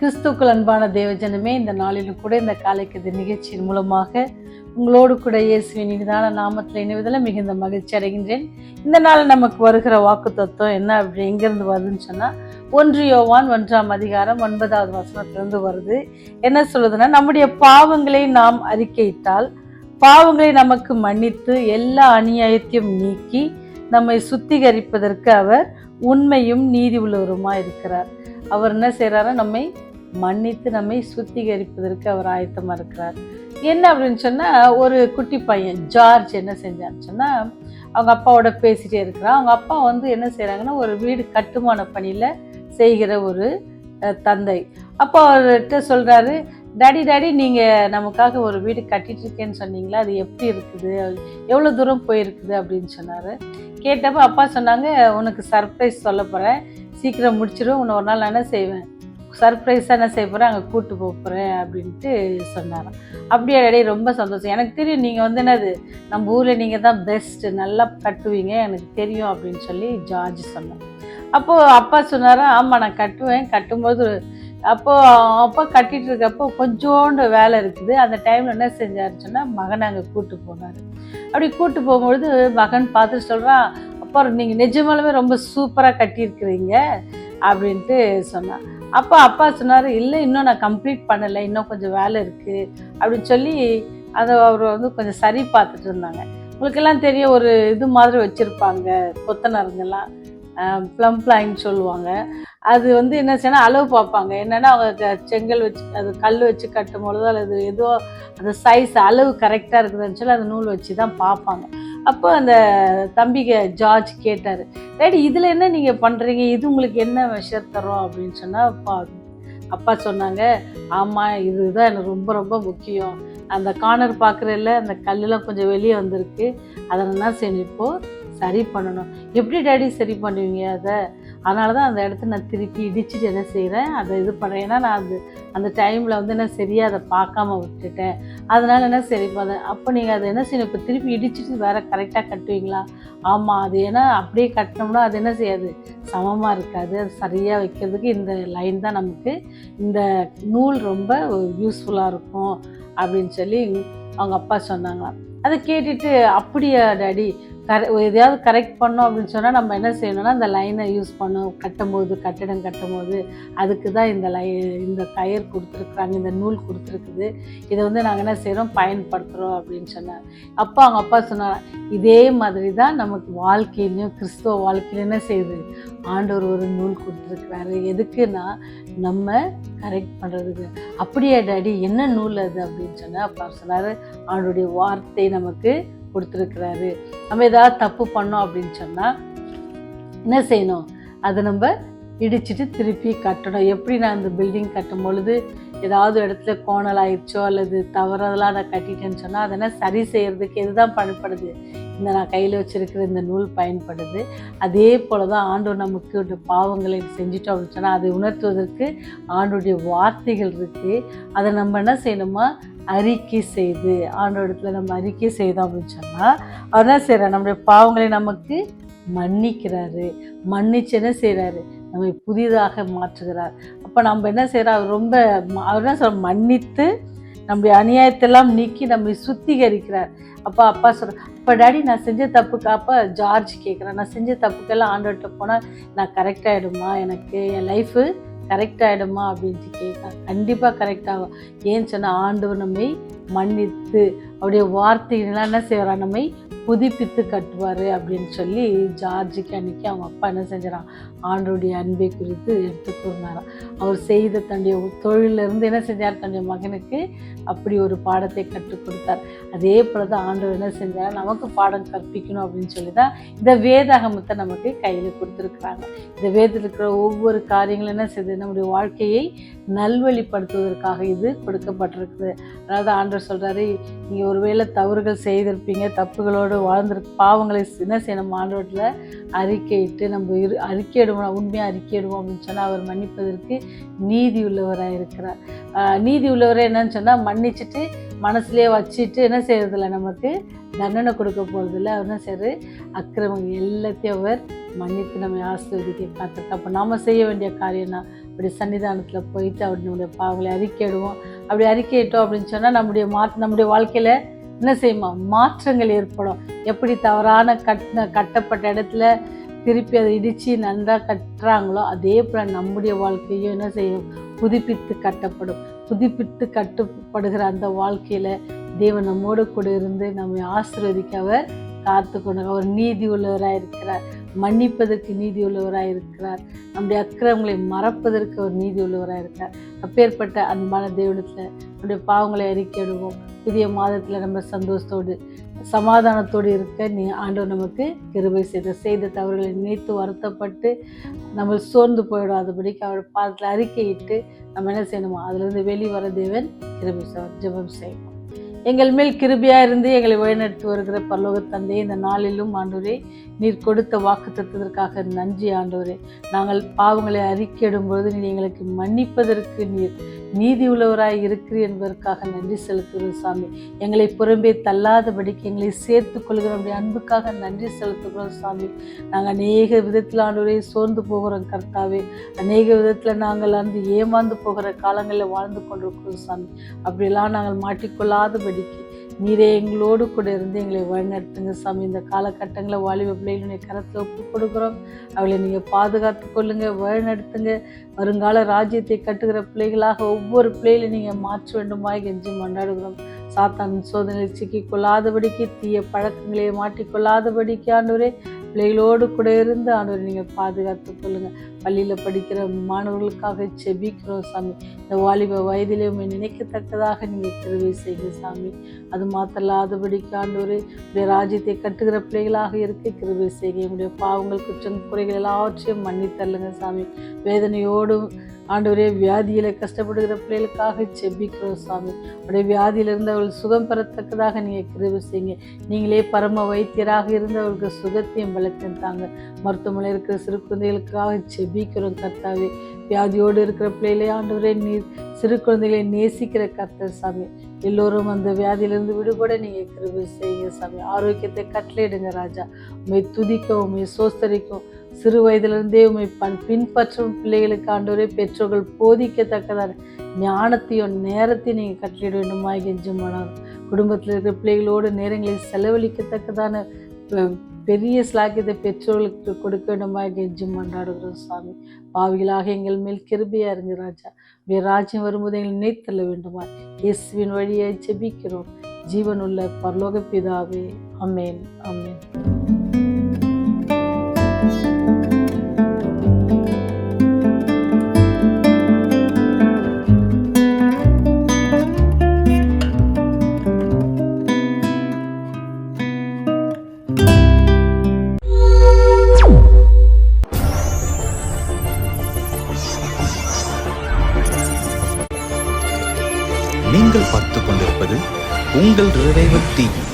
கிறிஸ்துக்கள் அன்பான தேவஜனமே இந்த நாளிலும் கூட இந்த காலைக்கது நிகழ்ச்சியின் மூலமாக உங்களோடு கூட இயேசுவின் இனிதான நாமத்தில் இணைவதில் மிகுந்த மகிழ்ச்சி அடைகின்றேன். இந்த நாள் நமக்கு வருகிற வாக்கு தத்துவம் என்ன அப்படி எங்கேருந்து வருதுன்னு சொன்னால் ஒன்று யோவான் ஒன்றாம் அதிகாரம் ஒன்பதாவது வசனத்திலிருந்து வருது. என்ன சொல்லுதுன்னா நம்முடைய பாவங்களை நாம் அறிக்கையிட்டால் பாவங்களை நமக்கு மன்னித்து எல்லா அநியாயத்தையும் நீக்கி நம்மை சுத்திகரிப்பதற்கு அவர் உண்மையும் நீதி உள்ளவருமா இருக்கிறார் அவர் என்ன செய்கிறாரா நம்மை மன்னித்து நம்மை சுத்திகரிப்பதற்கு அவர் ஆயத்தமாக இருக்கிறார். என்ன அப்படின்னு சொன்னால் ஒரு குட்டி பையன் ஜார்ஜ் என்ன செஞ்சான்னு சொன்னால் அவங்க அப்பாவோட பேசிகிட்டே இருக்கிறான். அவங்க அப்பா வந்து என்ன செய்கிறாங்கன்னா ஒரு வீடு கட்டுமான பணியில் செய்கிற ஒரு தந்தை. அப்போ அவர்கிட்ட சொல்கிறாரு டாடி டாடி நீங்கள் நமக்காக ஒரு வீடு கட்டிட்டு இருக்கேன்னு சொன்னீங்களா? அது எப்படி இருக்குது? எவ்வளோ தூரம் போயிருக்குது? அப்படின்னு சொன்னார். கேட்டப்போ அப்பா சொன்னாங்க உனக்கு சர்ப்ரைஸ் சொல்ல போகிறேன் சீக்கிரம் முடிச்சிடும் உன்னை ஒரு நாள் நான் என்ன செய்வேன்? சர்ப்ரைஸாக என்ன செய்ய போகிறேன் அங்கே கூட்டு போகிறேன் அப்படின்ட்டு சொன்னாராம். அப்படியே அடையே ரொம்ப சந்தோஷம். எனக்கு தெரியும் நீங்கள் வந்து என்னது நம்ம ஊரில் நீங்கள் தான் பெஸ்ட்டு நல்லா கட்டுவீங்க எனக்கு தெரியும் அப்படின்னு சொல்லி ஜார்ஜ் சொன்னேன் அப்போது அப்பா சொன்னாரா ஆமாம் நான் கட்டுவேன். கட்டும்போது அப்போது அப்பா கட்டிகிட்டு இருக்கப்போ கொஞ்சோண்டு வேலை இருக்குது. அந்த டைமில் என்ன செஞ்சாருன்னு சொன்னால் மகனை அங்கே கூப்பிட்டு போனார். அப்படி கூப்பிட்டு போகும்பொழுது மகன் பார்த்துட்டு சொல்கிறான் அப்பா நீங்கள் நிஜமாலுமே ரொம்ப சூப்பராக கட்டியிருக்கிறீங்க அப்படின்ட்டு சொன்னான். அப்போ அப்பா சொன்னார் இல்லை இன்னும் நான் கம்ப்ளீட் பண்ணலை இன்னும் கொஞ்சம் வேலை இருக்குது அப்படின்னு சொல்லி அதை அவர் வந்து கொஞ்சம் சரி பார்த்துட்டு இருந்தாங்க. உங்களுக்கெல்லாம் தெரியும் ஒரு இது மாதிரி வச்சுருப்பாங்க கொத்தனருங்கெல்லாம். ப்ளம் பிளாயின்னு சொல்லுவாங்க. அது வந்து என்ன செய்யணும் அளவு பார்ப்பாங்க. என்னென்னா அவங்க க- செங்கல் வச்சு அது கல் வச்சு கட்டும் பொழுதோ அல்லது ஏதோ அந்த சைஸ் அளவு கரெக்டாக இருக்குதுன்னு சொல்லி அந்த நூல் வச்சு தான் பார்ப்பாங்க. அப்போ அந்த தம்பிக்கு ஜார்ஜ் கேட்டார் டேடி இதில் என்ன நீங்கள் பண்ணுறீங்க இது உங்களுக்கு என்ன மெஷர் தரும்? அப்படின்னு சொன்னால் அப்பா அப்பா சொன்னாங்க ஆமாம் இதுதான் எனக்கு ரொம்ப ரொம்ப முக்கியம். அந்த கார்னர் பார்க்குறதில்ல அந்த கல்லெலாம் கொஞ்சம் வெளியே வந்திருக்கு. அதை நான் செஞ்சுப்போம் சரி பண்ணணும். எப்படி டேடி சரி பண்ணுவீங்க அதை? அதனால தான் அந்த இடத்த நான் திருப்பி இடிச்சிட்டு என்ன செய்கிறேன் அதை இது பண்ணுறேன் ஏன்னா நான் அது அந்த டைமில் வந்து என்ன சரியாக அதை பார்க்காம விட்டுட்டேன். அதனால் என்ன சரி பண்ணேன். அப்போ நீங்கள் அதை என்ன செய்யணும்? இப்போ திருப்பி இடிச்சிட்டு வேறு கரெக்டாக கட்டுவீங்களா? ஆமாம் அது ஏன்னா அப்படியே கட்டினோம்னா அது என்ன செய்யாது? சமமாக இருக்காது. அது சரியாக வைக்கிறதுக்கு இந்த லைன் தான் நமக்கு. இந்த நூல் ரொம்ப யூஸ்ஃபுல்லாக இருக்கும் அப்படின்னு சொல்லி அவங்க அப்பா சொன்னாங்களாம். அதை கேட்டுட்டு அப்படியா டாடி? கரெ எதையாவது கரெக்ட் பண்ணோம் அப்படின்னு சொன்னால் நம்ம என்ன செய்யணும்னா இந்த லைனை யூஸ் பண்ணோம். கட்டும்போது கட்டிடம் கட்டும்போது அதுக்கு தான் இந்த லை இந்த கயர் கொடுத்துருக்குறாங்க இந்த நூல் கொடுத்துருக்குது. இதை வந்து நாங்கள் என்ன செய்கிறோம் பயன்படுத்துகிறோம் அப்படின்னு சொன்னார் அப்போ அவங்க அப்பா சொன்னார் இதே மாதிரி தான் நமக்கு வாழ்க்கையிலையும் கிறிஸ்துவ வாழ்க்கையிலும் என்ன செய்யுது? ஆண்டவர் ஒரு நூல் கொடுத்துருக்குறாரு. எதுக்குன்னா நம்ம கரெக்ட் பண்ணுறதுக்கு அப்படியே டாடி என்ன நூல் அது? அப்படின்னு சொன்னால் அப்பா சொன்னார் ஆண்டோடைய வார்த்தை நமக்கு கொடுத்துருக்குறாரு. நம்ம ஏதாவது தப்பு பண்ணோம் அப்படின்னு சொன்னால் என்ன செய்யணும்? அதை நம்ம இடிச்சிட்டு திருப்பி கட்டணும். எப்படி நான் அந்த பில்டிங் கட்டும் பொழுது ஏதாவது இடத்துல கோணல் ஆயிடுச்சோ அல்லது தவறதெல்லாம் நான் கட்டிட்டேன்னு சொன்னால் அதெல்லாம் சரி செய்கிறதுக்கு எதுதான் பயன்படுது இந்த நான் கையில் வச்சுருக்கிற இந்த நூல் பயன்படுது. அதே போல தான் ஆண்டோர் நமக்கு ஒரு பாவங்களை செஞ்சிட்டோம் அப்படின்னு சொன்னால் அதை உணர்த்துவதற்கு ஆண்டுடைய வார்த்தைகள் இருக்குது அதை நம்ம என்ன செய்யணுமா? அறிக்கை செய்து ஆண்டோடத்தில் நம்ம அறிக்கை செய்தோம் அப்படின்னு சொன்னால் அவர் என்ன செய்கிறார் நம்முடைய பாவங்களை நமக்கு மன்னிக்கிறாரு. மன்னிச்சு என்ன செய்கிறாரு நம்மை புதிதாக மாற்றுகிறார். அப்போ நம்ம என்ன செய்கிறோம் அவர் ரொம்ப அவர் என்ன சொல்ற மன்னித்து நம்முடைய அநியாயத்தெல்லாம் நீக்கி நம்மை சுத்திகரிக்கிறார். அப்பா அப்பா சொல்ற அப்போ டேடி நான் செஞ்ச தப்புக்கு அப்பா ஜார்ஜ் கேட்குறேன் நான் செஞ்ச தப்புக்கெல்லாம் ஆண்டோட்ட போனால் நான் கரெக்டாகிடுமா எனக்கு என் லைஃபு கரெக்ட் ஆகிடுமா அப்படின்ட்டு கேட்க கண்டிப்பாக கரெக்ட் ஆகும் ஏன்னு சொன்னால் ஆண்டவர் நம்மை மன்னித்து அவருடைய வார்த்தைகள்லாம் என்ன செய்வார்? நம்மை புதுப்பித்து கட்டுவார் அப்படின்னு சொல்லி ஜார்ஜுக்கு அன்றைக்கி அவங்க அப்பா என்ன செஞ்சாராம்? ஆண்டோடைய அன்பை குறித்து எடுத்து கூறினாராம். அவர் செய்த தன்னுடைய தொழிலிருந்து என்ன செஞ்சார்? தன்னுடைய மகனுக்கு அப்படி ஒரு பாடத்தை கற்றுக் கொடுத்தார். அதே போல தான் ஆண்டவர் என்ன செஞ்சாலும் நமக்கு பாடம் கற்பிக்கணும் அப்படின்னு சொல்லி தான் இந்த வேதாகமத்தை நமக்கு கையில் கொடுத்துருக்குறாங்க. இந்த வேதத்தில் இருக்கிற ஒவ்வொரு காரியங்களும் என்ன செய்யுது நம்முடைய வாழ்க்கையை நல்வழிப்படுத்துவதற்காக இது கொடுக்கப்பட்டிருக்குது. அதாவது ஆண்டவர் சொல்கிறாரு நீங்கள் ஒருவேளை தவறுகள் செய்திருப்பீங்க தப்புகளோடு வாழ்ந்திரு பாவங்களை என்ன செய்யணும் ஆண்டவரில் அறிக்கையிட்டு நம்ம இரு அறிக்கையிடுவோம் உண்மையாக அறிக்கையிடுவோம் அப்படின்னு சொன்னால் அவர் மன்னிப்பதற்கு நீதி உள்ளவராக இருக்கிறார் நீதி உள்ளவரே என்னன்னு சொன்னால் மன்னிச்சுட்டு மனசுலேயே வச்சுட்டு என்ன செய்யறதில்ல நமக்கு தண்டனை கொடுக்க போகிறதில்ல அவர் என்ன செய்யறது அக்கிரமம் எல்லாத்தையும் அவர் மன்னித்து நம்மை ஆசீர்வதிக்க காத்திருக்க அப்போ நாம் செய்ய வேண்டிய காரியம் தான். அப்படி சன்னிதானத்தில் போயிட்டு அவருடைய பாவங்களை அறிக்கையிடுவோம். அப்படி அறிக்கையிட்டோம் அப்படின்னு சொன்னால் நம்முடைய மாற்று நம்முடைய வாழ்க்கையில் என்ன செய்யுமா? மாற்றங்கள் ஏற்படும். எப்படி தவறான கட்டின கட்டப்பட்ட இடத்துல திருப்பி அதை இடித்து நன்றாக கட்டுறாங்களோ அதே போல் நம்முடைய வாழ்க்கையும் என்ன செய்யும்? புதுப்பித்து கட்டப்படும். புதுப்பித்து கட்டுப்படுகிற அந்த வாழ்க்கையில் தேவன் நம்மோடு கூட இருந்து நம்மை ஆசீர்வதிக்க அவர் காத்து கொண்டு அவர் நீதி உள்ளவராக இருக்கிறார். மன்னிப்பதற்கு நீதி உள்ளவராக இருக்கிறார். நம்முடைய அக்கிரமங்களை மறப்பதற்கு அவர் நீதி உள்ளவராக இருக்கிறார். அப்பேற்பட்ட அன்பான தேவனத்தில் நம்முடைய பாவங்களை அறிக்கையிடுவோம் புதிய மாதத்தில் நம்ம சந்தோஷத்தோடு சமாதானத்தோடு இருக்க நீ ஆண்டவர் நமக்கு கிருபை செய்த செய்த தவறுகளை நினைத்து வருத்தப்பட்டு நம்ம சோர்ந்து போயிடாதபடிக்கு அவர் பாதத்தில் அறிக்கையிட்டு நம்ம என்ன செய்யணுமோ அதுலேருந்து வெளிவர தேவன் கிருபை செய்வார். ஜெபம் செய்வோம். எங்கள் மேல் கிருபியாக இருந்து எங்களை வழிநடத்தி வருகிற பரலோக தந்தை இந்த நாளிலும் ஆண்டவரே நீர் கொடுத்த வாக்கு தத்துவதற்காக நன்றி ஆண்டவரே. நாங்கள் பாவங்களை அறிக்கையிடும்பொழுது நீ எங்களுக்கு மன்னிப்பதற்கு நீர் நீதி உள்ளவராய் இருக்கிறீர் என்பதற்காக நன்றி செலுத்துகிறோம் சாமி. எங்களை புறம்பே தள்ளாதபடிக்கு எங்களை சேர்த்து கொள்கிற அன்புக்காக நன்றி செலுத்துகிறோம் சாமி. நாங்கள் அநேக விதத்தில் ஆண்டவரே சோர்ந்து போகிறோம் கர்த்தாவே. அநேக விதத்தில் நாங்கள் அந்த ஏமாந்து போகிற காலங்களில் வாழ்ந்து கொண்டிருக்கிறோம் சாமி. அப்படியெல்லாம் நாங்கள் மாட்டிக்கொள்ளாதபடிக்கு நீரே எங்களோடு கூட இருந்து எங்களை வழிநடத்துங்க சாமி. இந்த காலகட்டங்களில் வாலிப பிள்ளைகளுடைய கரத்தில் ஒப்பு கொடுக்குறோம். அவளை நீங்கள் பாதுகாத்து கொள்ளுங்க வழிநடத்துங்க. வருங்கால ராஜ்யத்தை கட்டுகிற பிள்ளைகளாக ஒவ்வொரு பிள்ளைகளையும் நீங்கள் மாற்ற வேண்டுமாய் கெஞ்சி மண்டாடுகிறோம் சாத்தான் சோதனையில் சிக்கிக் கொள்ளாதபடிக்கு தீய பழக்கங்களை மாட்டிக்கொள்ளாதபடிக்கு ஆண்டவரே பிள்ளைகளோடு கூட இருந்து ஆண்டவரை நீங்கள் பாதுகாத்து கொள்ளுங்கள் பள்ளியில் படிக்கிற மாணவர்களுக்காக செபிக்கிறோம் சாமி. இந்த வாலிப வயதிலே உண்மை நினைக்கத்தக்கதாக நீங்கள் கருவி செய்யுங்க சாமி. அது மாத்தலாதபடிக்கு ஆண்டவரே உடைய ராஜ்யத்தை கட்டுகிற பிள்ளைகளாக இருக்க கிருவி செய்யுங்க. என்னுடைய பாவங்கள் குற்றம் குறைகள் எல்லாவற்றையும் மன்னித்தள்ளுங்க சாமி. வேதனையோடும் ஆண்டவரே வியாதியில் கஷ்டப்படுகிற பிள்ளைகளுக்காக செபிக்கிறோம் சாமி. உடைய வியாதியிலிருந்து அவள் சுகம் பெறத்தக்கதாக நீங்கள் கிருவி செய்யுங்க. நீங்களே பரம வைத்தியராக இருந்து அவர்களுக்கு சுகத்தையும் பலத்தையும் தாங்க. மருத்துவமனை இருக்கிற சிறு குழந்தைகளுக்காக ஜெபிக்கிறோம் கர்த்தாவே. வியாதியோடு இருக்கிற பிள்ளைகளே ஆண்டவரே நீர் சிறு குழந்தைகளை நேசிக்கிற கர்த்தர் சாமி. எல்லோரும் அந்த வியாதியிலிருந்து விடுபட நீங்கள் கிருபை செய்யுங்க சாமி. ஆரோக்கியத்தை கட்டளையிடுங்க ராஜா. உண்மை துதிக்கவும் உண்மை சோஸ்தரிக்கும் சிறு வயதிலிருந்தே உண்மை பண் பின்பற்றும் பிள்ளைகளுக்கு ஆண்டவரே பெற்றோர்கள் போதிக்கத்தக்கதான ஞானத்தையும் நேரத்தையும் நீங்கள் கட்டளையிட வேண்டுமா கெஞ்சுமானார் குடும்பத்தில் இருக்கிற பிள்ளைகளோடு நேரங்களை செலவழிக்கத்தக்கதான பெரிய ஸ்லாக்கியத்தை பெற்றோர்களுக்கு கொடுக்க வேண்டுமா கெஞ்சும் மன்றாடுகிறோம் சாமி. பாவிகளாக எங்கள் மேல் கிருபியா இருங்க ராஜா. உடைய ராஜ்யம் வரும்போது எங்களை நினைத்தள்ள வேண்டுமா? இயேசுவின் வழியை ஜெபிக்கிறோம். ஜீவனுள்ள பரலோக பிதாவே. அமேன் அமேன் உங்கள் ரிவைவல்